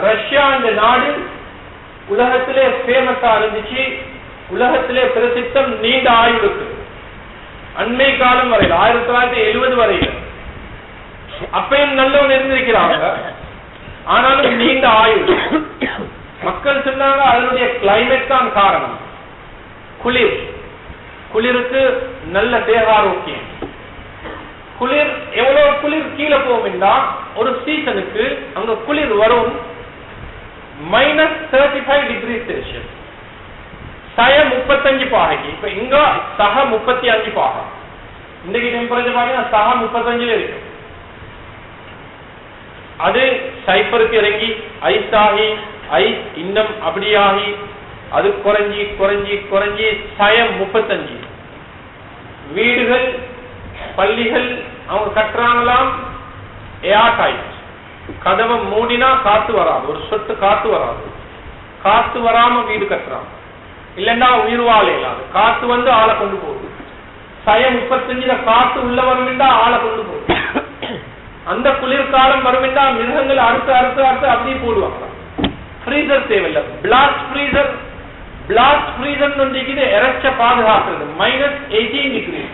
Russia இந்த நாடு உலகத்திலே ஃபேமஸா இருந்துச்சு. உலகத்திலே பிரசித்தம் நீண்ட ஆயுளுக்கு. அண்மை காலம் வரையில் ஆயிரத்தி தொள்ளாயிரத்தி எழுபது வரையில் அப்பயும் நல்லவன் இருந்திருக்கிறாங்க. ஆனாலும் நீண்ட ஆயுள். மக்கள் சொன்னாங்க அதனுடைய கிளைமேட் தான் காரணம். குளிர். குளிருக்கு நல்ல தேகாரோக்கியம். குளிர் எவ்வளவு குளிர் கீழே போகும்னா ஒரு சீசனுக்கு அங்க குளிர் வரும். Minus thirty five degree Celsius சய முப்பத்தஞ்சு பாகைக்கு. இப்ப இங்க சக முப்பத்தி அஞ்சு பாகை இன்னைக்கு டெம்பரேச்சர் பாத்தீங்கன்னா சக முப்பத்தஞ்சுல இருக்கு. அது சைபருக்கு இறங்கி ஐஸ் ஆகி ஐஸ் இன்னும் அப்படியாகி அது குறைஞ்சி குறைஞ்சி குறைஞ்சி சயம் முப்பத்தஞ்சு. வீடுகள் பள்ளிகள் அவங்க கட்டுறாங்களாம் ஏர் கதவை மூடினா காத்து வராது. ஒரு சொட்டு காத்து வராது. காத்து வராம வீடு கட்டுறான். இல்லைன்னா உயிர் வாழ இல்லாது காத்து வந்து ஆளை கொண்டு போகுது. சயம் முப்பத்தஞ்சுல காத்து உள்ள வருமெண்டா ஆளை கொண்டு போகுது. அந்த குளிர்காலம் வருமெண்டா மிருகங்கள் அறுத்து அறுத்து அறுத்து அப்படியே போடுவாங்க. ஃப்ரீசர் தேவையில்லை. பிளாஸ்ட் ஃப்ரீசர் பிளாஸ்ட் ஃப்ரீசர் வந்து இறைச்ச பாதுகாக்கிறது. மைனஸ் எயிட்டீன் டிகிரி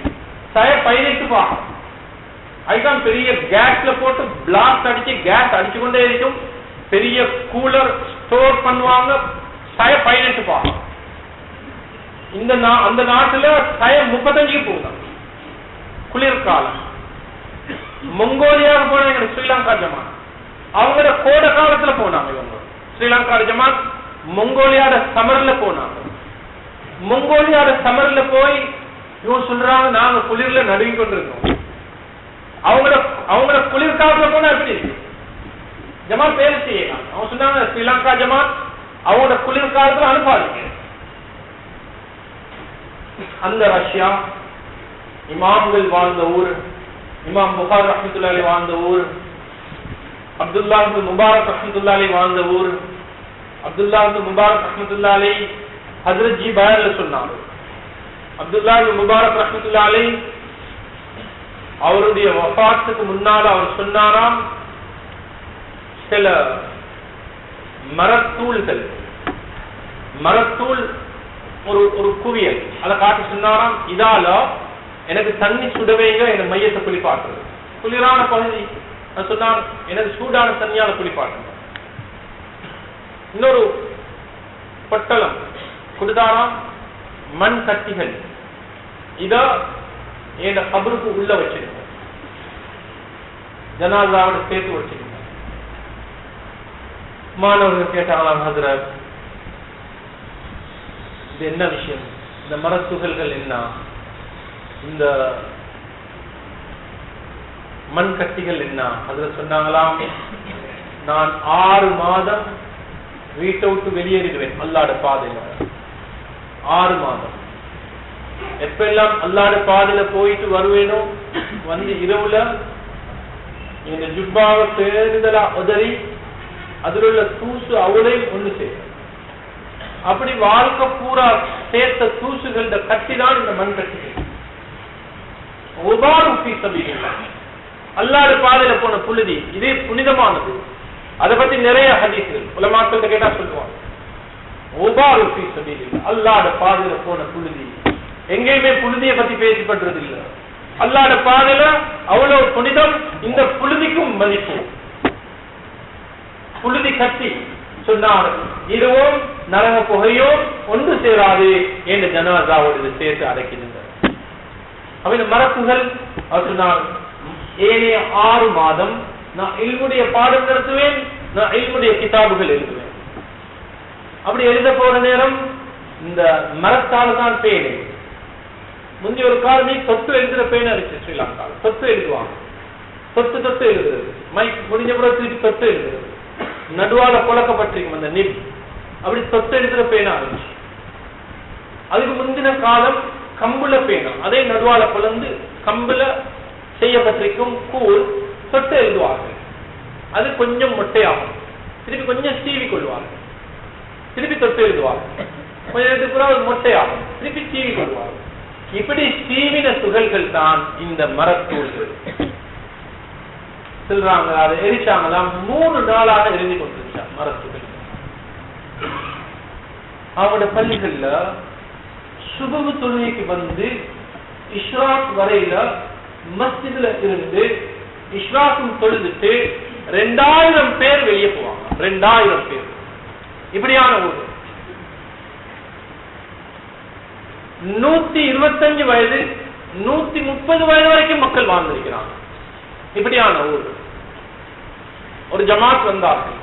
சய பதினெட்டு பாகம் அதுதான் பெரிய கேஸ்ல போட்டு பிளாஸ்ட் அடிச்சு கேஸ் அடிச்சு கொண்டே இருக்கும். பெரிய கூலர் ஸ்டோர் பண்ணுவாங்க. சய பதினெட்டு பா இந்த நா- அந்த நாட்டுல சய முப்பத்தஞ்சுக்கு போகுதான் குளிர்காலம். மங்கோலியாவுக்கு போன எங்க ஸ்ரீலங்கா ஜமாத். அவங்களோட கோடை காலத்துல போனாங்க இவங்க. ஸ்ரீலங்கா ஜமாத் மங்கோலியாட சமர்ல போனாங்க. மங்கோலியாட சமர்ல போய் இவங்க சொல்றாங்க நாங்க குளிர்ல நடுங்கி கொண்டிருக்கோம் அவங்களோட அவங்களோட குளிர்காலத்துல போனா எப்படி? ஜமா ஜமாத் செய்யலாம் அவங்க சொன்னாங்க ஸ்ரீலங்கா ஜமா அவங்களோட குளிர்காலத்துல அனுப்பாதீங்க. அந்த ரஷ்யா இமாம்கள் வாழ்ந்த ஊர் இமாம் புகார் ரஹமத்துல்லாலி வாழ்ந்த ஊர் அப்துல்லா இப்னு முபாரக் ரஹமத்துல்லாலி வாழ்ந்த ஊர் அப்துல்லா இப்னு முபாரக் ரஹமத்துல்லாலி ஹஜரத் ஜி பயர்ல சொன்னாங்க. அப்துல்லா இப்னு முபாரக் ரஹமத்துல்லாலி அவருடைய வபாத்துக்கு முன்னால் அவர் சொன்னாராம் சில மரத்தூள்கள் மரத்தூள் ஒரு ஒரு குவியல். அதை காட்டி சொன்னாராம் இதால எனக்கு தண்ணி சுடவேங்க என் மையத்தை குளிப்பாட்டுறது குளிரான பகுதி. சொன்னார் எனக்கு சூடான தண்ணியால குளிப்பாட்டுறது இன்னொரு பொட்டலம் கொடுத்தாராம் மண் கட்டிகள் இத என் கபருக்கு உள்ள வச்சிருங்க ஜனாதாவோட சேர்த்து வச்சிருங்க மாணவர்கள் கேட்டாங்களாம் ஹசரத்? இது என்ன விஷயம்? இந்த மரத்துகள்கள் என்ன? இந்த மண் கட்டிகள் என்ன? அதுல சொன்னாங்களாம் நான் ஆறு மாதம் வீட்டை விட்டு வெளியேறிடுவேன் அல்லாட பாதையில. ஆறு மாதம். எப்பெல்லாம் அல்லாட பாதையில போயிட்டு வருவேனோ வந்து இரவுல இந்த ஜுப்பாவை பேருந்தலா உதறி அதில் உள்ள தூசு அவளையும் ஒண்ணு செய்யும் அப்படி வாழ்க்கை பூரா சேர்த்த தூசுகள் இந்த கட்டி தான் இந்த மண் கட்டிகள் உபாரு ஃபீ பாதையில போன புழுதி இதே புனிதமானது. அதை பத்தி நிறைய ஹதீஸ்கள் உலமாக்கள்கிட்ட கேட்டா சொல்லுவாங்க. உபாரு ஃபீ சபீலில்லாஹ். பாதையில போன புழுதி எங்கேயுமே புழுதியை பத்தி பேசப்படுறது இல்ல அல்லாட பாதையில அவ்வளவு புனிதம் இந்த புழுதிக்கும் மதிப்பு. புழுதி கட்டி சொன்னார் இதுவும் நரக புகையோ ஒன்று சேராது என்று ஜனாதாவோடு சேர்த்து அடக்கினார் அவன் மரப்புகள் அவர் சொன்னார் ஏனைய ஆறு மாதம் நான் இல்முடைய பாடம் நடத்துவேன் நான் இல்முடைய கிதாபுகள் எழுதுவேன். அப்படி எழுத போற நேரம் இந்த மரத்தால தான் பேனை முந்தைய ஒரு காலமே தொட்டு எழுதுற பேனா இருக்கு ஸ்ரீலங்கால. தொட்டு எழுதுவாங்க. தொட்டு தொட்டு எழுதுறது. மைக் முடிஞ்ச பிறகு திருப்பி தொட்டு எழுதுறது. நடுவால புழக்கப்பட்டிருக்கும் அந்த நிப் அப்படி தொட்டு எழுதுற பேனா இருந்துச்சு. அதுக்கு முந்தின காலம் கம்புல பேனா அதே நடுவால பிளந்து கம்புல செய்யப்பட்டிருக்கும் கூழ் தொட்டு எழுதுவார்கள் அது கொஞ்சம் மொட்டையாகும். திருப்பி கொஞ்சம் சீவி கொள்வார்கள் திருப்பி தொட்டு எழுதுவார்கள் கொஞ்சம் நேரத்துக்கு பிறகு அது மொட்டையாகும். திருப்பி சீவி கொள்வார்கள் இப்படி தீவின துகள்கள் தான் இந்த மரத்தூள்கள் சொல்றாங்க அதை எரிச்சாங்களாம் மூணு நாளாக எரிஞ்சு கொண்டிருச்சா மரத்துகள். அவங்களோட பள்ளிகள்ல சுபகு தொழுகைக்கு வந்து இஷ்ராக் வரையில மஸ்ஜிதுல இருந்து இஷ்ராக்கும் தொழுதுட்டு ரெண்டாயிரம் பேர் வெளியே போவாங்க. ரெண்டாயிரம் பேர். இப்படியான ஒரு நூத்தி இருபத்தஞ்சு வயது நூத்தி முப்பது வயது வரைக்கும் மக்கள் வாழ்ந்திருக்கிறாங்க இப்படியான ஊர். ஒரு ஜமாத் வந்தார்கள்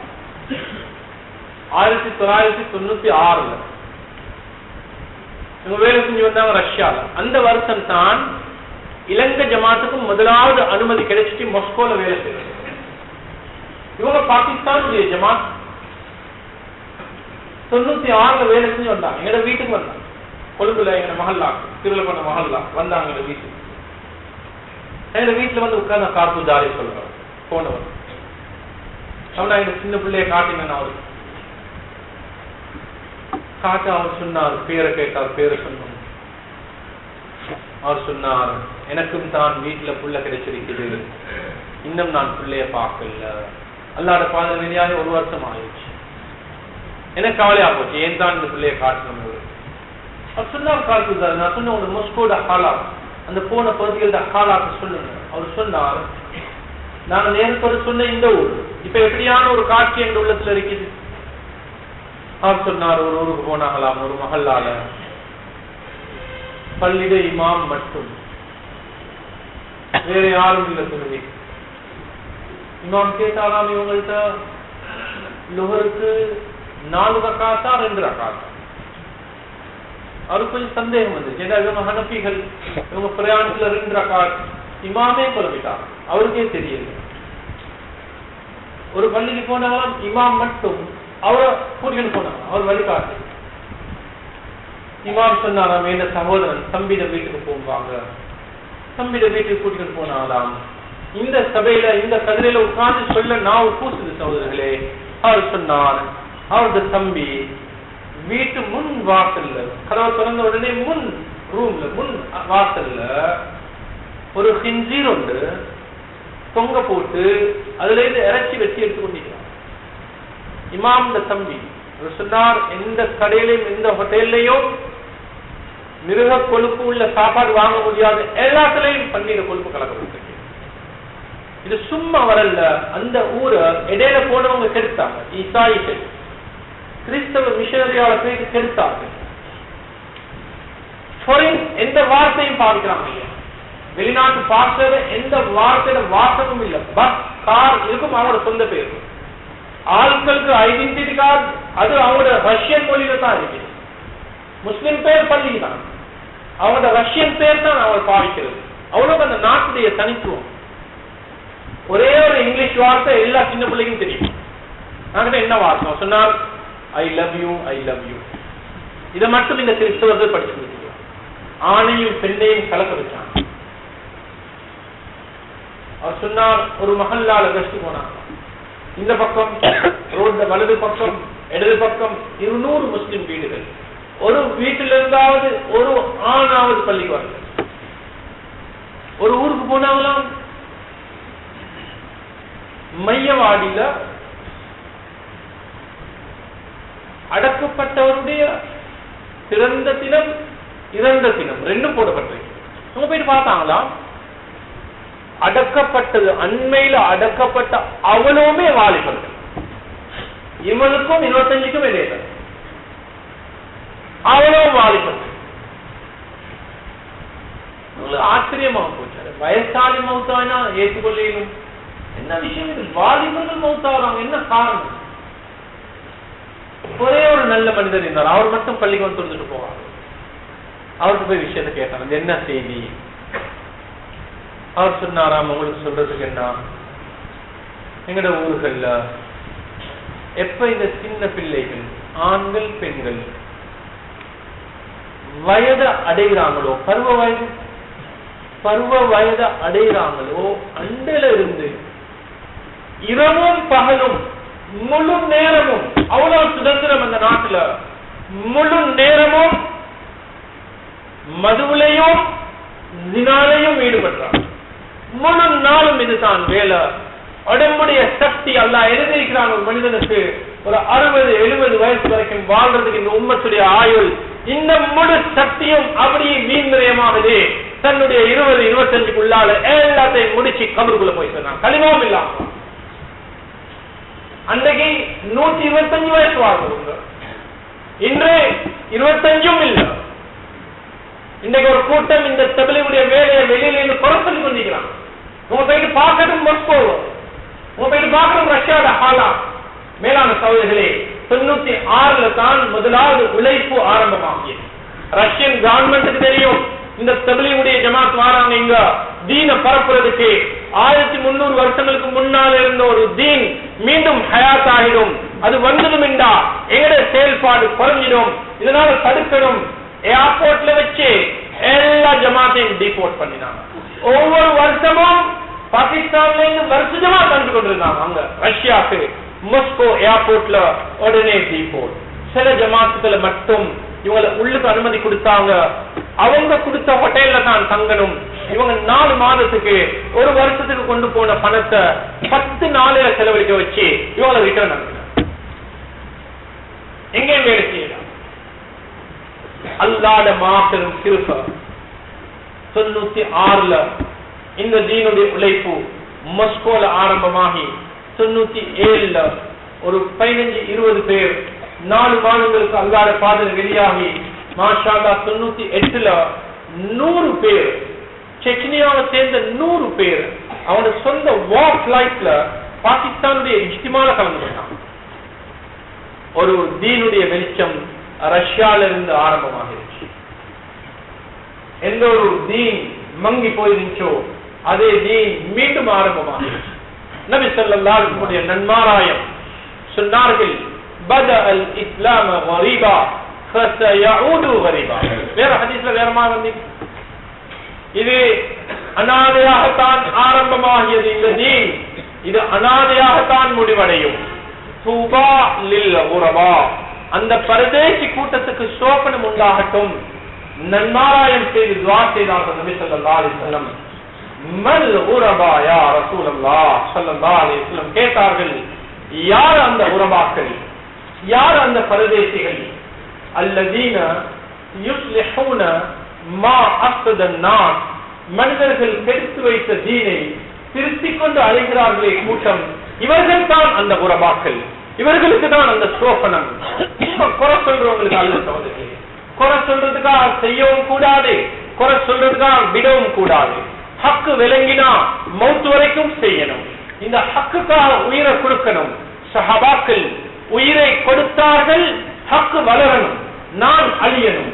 ஆயிரத்தி தொள்ளாயிரத்தி தொண்ணூத்தி ஆறுல. இவங்க வேலை செஞ்சு வந்தாங்க ரஷ்யால. அந்த வருஷம் தான் இலங்கை ஜமாத்துக்கும் முதலாவது அனுமதி கிடைச்சிட்டு மொஸ்கோல வேலை செய்யறாங்க. இவங்க பாகிஸ்தானுடைய ஜமாத். தொண்ணூத்தி ஆறுல வேலை செஞ்சு வந்தாங்க. எங்க வீட்டுக்கு வந்தாங்க. கொழும்புல எங்க மஹல்லா திருவிழப்பட்ட மஹல்லா வந்தாங்க எங்க வீட்டுக்கு. எங்க வீட்டுல வந்து உட்கார்ந்து காப்பு ஜாரி சொல்றோம் போனவர். அவனா எங்க சின்ன பிள்ளைய காட்டினேன் அவரு. காட்ட அவர் சொன்னார் பேரை கேட்டார் பேரை சொன்னோம் அவர் சொன்னார் எனக்கும் தான் வீட்டுல புள்ள கிடைச்சிருக்குது. இன்னும் நான் பிள்ளைய பார்க்கல. அல்லாட பாத வெளியாக ஒரு வருஷம் ஆயிடுச்சு. எனக்கு கவலையா போச்சு ஏன் தான் இந்த பிள்ளைய காட்டணும் அவர் சொன்னார் காட்டுதார் நான் சொன்ன ஒரு மொஸ்கோட ஹாலா அந்த போன பகுதிகளோட ஹாலாக்கு சொல்லுங்க. அவர் சொன்னார் நாங்க நேரத்தோட சொன்ன இந்த ஊர் இப்ப எப்படியான ஒரு காட்சி எங்க உள்ளத்துல இருக்குது? அவர் சொன்னார் ஒரு ஊருக்கு போனாங்களாம் ஒரு மகளால பள்ளிட இமாம் மட்டும். வேற யாரும் இல்ல சொல்லி இமாம் கேட்டாலாம் இவங்கள்ட்ட லுகருக்கு நாலு ரக்காத்தா ரெண்டு ரக்காத்தா? அவருக்கு கொஞ்சம் சந்தேகம் வந்துச்சு ஏன்னா இவங்க ஹனப்பிகள் இவங்க பிரயாணத்துல ரெண்டு இமாமே குழப்பிட்டாங்க அவருக்கே தெரியல. ஒரு பள்ளிக்கு போனாலும் இமாம் மட்டும் அவரை கூட்டிட்டு போனாங்க. அவர் வழிகாட்டு. இமாம் சொன்னாராம் என்ன சகோதரன் தம்பிட வீட்டுக்கு போவாங்க தம்பிட வீட்டுக்கு கூட்டிட்டு போனாலாம். இந்த சபையில இந்த கதிரையில உட்கார்ந்து சொல்ல நான் கூசுது சகோதரர்களே. அவர் சொன்னார் அவரது தம்பி வீட்டு முன் வாசல்ல. கதவை திறந்த உடனே முன் ரூம்ல முன் வாசல்ல ஒரு ஹிஞ்சீர் உண்டு. தொங்க போட்டு அதுல இருந்து இறைச்சி வெட்டி எடுத்து கொண்டிருக்கிறான் இமாம் தம்பி சொன்னார் எந்த கடையிலையும் எந்த ஹோட்டல்லையும் மிருக கொழுப்பு உள்ள சாப்பாடு வாங்க முடியாது எல்லாத்துலயும் பன்னீர கொழுப்பு கலக்கப்பட்டிருக்கு இது சும்மா வரல அந்த ஊரை இடையில போனவங்க கெடுத்தாங்க. ஈசாயிகள். கிறிஸ்தவ மிஷனரியோட போய் கெடுத்தார்கள் எந்த வார்த்தையும் பாதிக்கிறாங்க வெளிநாட்டு பாஸ்டர் எந்த வார்த்தையில வாசகமும் இல்ல. பஸ் கார் இருக்கும் அவங்களோட சொந்த பேர். ஆட்களுக்கு ஐடென்டிட்டி கார்டு அது அவங்களோட ரஷ்யன் மொழியில தான் இருக்கு. முஸ்லிம் பேர் பள்ளி தான். அவங்களோட ரஷ்யன் பேர் தான் அவங்க பாவிக்கிறது. அவ்வளவு அந்த நாட்டுடைய தனித்துவம். ஒரே ஒரு இங்கிலீஷ் வார்த்தை எல்லா சின்ன பிள்ளைக்கும் தெரியும். நாங்கிட்ட என்ன வார்த்தை சொன்னால் I love you I love you இதை மட்டும் இந்த கிறிஸ்தவர்கள் படிச்சு கொடுத்துருக்காங்க ஆணையும் பெண்ணையும் கலக்க வச்சாங்க. அவர் சொன்னார் ஒரு மகல்லால கஷ்டு போனாங்க. இந்த பக்கம் ரோட்ல வலது பக்கம் இடது பக்கம் இருநூறு முஸ்லிம் வீடுகள். ஒரு வீட்டில இருந்தாவது ஒரு ஆணாவது பள்ளிக்கு வரல. ஒரு ஊருக்கு போனாங்களாம் மையவாடியில அடக்கப்பட்டவருடைய பிறந்த தினம் இறந்த தினம் ரெண்டும் போடப்பட்டிருக்கு. அவங்க போயிட்டு பார்த்தாங்களா? அடக்கப்பட்டது அண்மையில அடக்கப்பட்ட அவனுமே வாலிபர்கள் இவனுக்கும் இருபத்தஞ்சுக்கும் இடையில அவனும் வாலிபர்கள் உங்களுக்கு ஆச்சரியமாக போச்சு. வயசாலி மௌத்தானா ஏற்றுக்கொள்ளையிலும். என்ன விஷயம்? இது வாலிபர்கள் மௌத்தாகிறாங்க என்ன காரணம்? ஒரே ஒரு நல்ல மனிதர் இருந்தார். அவர் மட்டும் பள்ளிக்கு வந்து தொழுதுட்டு போவார். அவருக்கு போய் விஷயத்தை கேட்டாங்க என்ன செய்தி? அவர் சொன்னாராம் உங்களுக்கு சொல்றதுக்கு என்ன? எங்கட ஊர்கள்ல எப்ப இந்த சின்ன பிள்ளைகள் ஆண்கள் பெண்கள் வயதை அடைகிறாங்களோ பருவ வயது பருவ வயதை அடைகிறாங்களோ அண்டையில இருந்து இரவும் பகலும் முழு நேரமும் அவ்வளவு சுதந்திரம் அந்த நாட்டுல. முழு நேரமும் மதுவிலையும் தினாலையும் ஈடுபடுறான் முழு நாளும் இதுதான் வேலை. உடம்புடைய சக்தி அல்லாஹ் எழுதியிருக்கிறான் ஒரு மனிதனுக்கு. ஒரு அறுபது எழுபது வயசு வரைக்கும் வாழ்றதுக்கு இந்த உம்மத்துடைய ஆயுள். இந்த முழு சக்தியும் அப்படியே வீண்விரயமாகுது தன்னுடைய இருபது இருபத்தஞ்சுக்குள்ளால எல்லாத்தையும் முடிச்சு கபருக்குள்ள போய் சொன்னான். களிமாவும் இல்லாம. அன்றைக்கு நூத்தி இருபத்தஞ்சு வயசு வாழ்றவங்க இன்று இருபத்தஞ்சும் இல்ல. இன்றைக்கு ஒரு கூட்டம் இந்த தபிலியுடைய வேலையை வெளியில இருந்து குறைச்சு கொண்டிருக்கிறான். உங்க போயிட்டு பார்க்கணும் மஸ்கோ உங்க போயிட்டு பார்க்கணும் ரஷ்யாவோட ஹாலா. மேலான சகோதரர்களே தொண்ணூத்தி ஆறுல தான் முதலாவது உழைப்பு ஆரம்பமாகியது. ரஷ்யன் கவர்மெண்ட்டுக்கு தெரியும் இந்த தபிலியுடைய ஜமாத் வாராங்க இங்க தீன பரப்புறதுக்கு ஆயிரத்தி முன்னூறு வருஷங்களுக்கு முன்னால் இருந்த ஒரு தீன் மீண்டும் ஹயாத் ஆகிடும் அது வந்ததும் என்றா எங்களுடைய செயல்பாடு குறைஞ்சிடும். இதனால தடுக்கணும். ஏர்போர்ட்ல வச்சு எல்லா ஜமாத்தையும் டிபோர்ட் பண்ணினாங்க ஒவ்வொரு வருஷமும் பாகிஸ்தான்ல இருந்து வருஷமா தந்து கொண்டிருந்தாங்க அங்க. ரஷ்யாக்கு மொஸ்கோ ஏர்போர்ட்ல உடனே டிபோர்ட் சில ஜமாத்துல மட்டும் இவங்களை உள்ளுக்கு அனுமதி கொடுத்தாங்க. அவங்க கொடுத்த ஹோட்டல்ல தான் தங்கணும். இவங்க நாலு மாதத்துக்கு ஒரு வருஷத்துக்கு கொண்டு போன பணத்தை பத்து நாளையில செலவழிக்க வச்சு இவ்வளவு ரிட்டர்ன் அனுப்பினாங்க எங்கேயும் வேலை செய்யலாம்? அல்லாத மாபெரும் கிருப்ப தொண்ணூத்தி ஆறுல இந்த தீனுடைய உழைப்பு மஸ்கோல ஆரம்பமாகி தொண்ணூத்தி ஏழுல ஒரு பதினஞ்சு இருபது பேர் நாலு மாதங்களுக்கு அல்லாத பாதல் வெளியாகி மாஷாலா தொண்ணூத்தி எட்டுல நூறு பேர் செச்னியாவை சேர்ந்த நூறு பேர் அவனோட சொந்த வாக் லைஃப்ல பாகிஸ்தானுடைய இஷ்டிமால கலந்து ஒரு தீனுடைய வெளிச்சம் ரஷ்யால இருந்து ஆரம்பமாகிருச்சு. எந்த ஒரு தீன் மங்கி போயிருந்துச்சோ அதே தீன் மீண்டும் ஆரம்பமாகிருச்சு. நபி ஸல்லல்லாஹு நன்மாராயம் சொன்னார்கள் பத அல் இஸ்லாம கரீபா வேற ஹதீஸ்ல வேறமா மாதிரி வந்து இது அனாதையாகத்தான் ஆரம்பமாகியது இந்த தீன் இது அனாதையாகத்தான் முடிவடையும். அந்த பரதேசி கூட்டத்துக்கு சோபனம் உண்டாகட்டும். நன்மாராயம் செய்து துவா செய்தார்கள் நபி ஸல்லல்லாஹு அலைஹி மல் கேட்டார்கள் யார் அந்த உரபாக்கள்? யார் அந்த பரதேசிகள்? அல்லதீன யுஸ்லிஹூன மா அஸ்தன் நாஸ். மனிதர்கள் கெடுத்து வைத்த தீனை திருத்திக் கொண்டு அழைகிறார்களே கூட்டம். இவர்கள் தான் அந்த உறவாக்கள் இவர்களுக்கு தான் அந்த சோபனம். குறை சொல்றவங்களுக்கு அல்ல சோதனை குறை சொல்றதுக்காக செய்யவும் கூடாது. குறை சொல்றதுக்காக விடவும் கூடாது. ஹக்கு விளங்கினா மௌத்து வரைக்கும் செய்யணும். இந்த ஹக்குக்காக உயிரை கொடுக்கணும். சஹபாக்கள் உயிரை கொடுத்தார்கள் ஹக்கு வளரணும். நான் அழியணும்.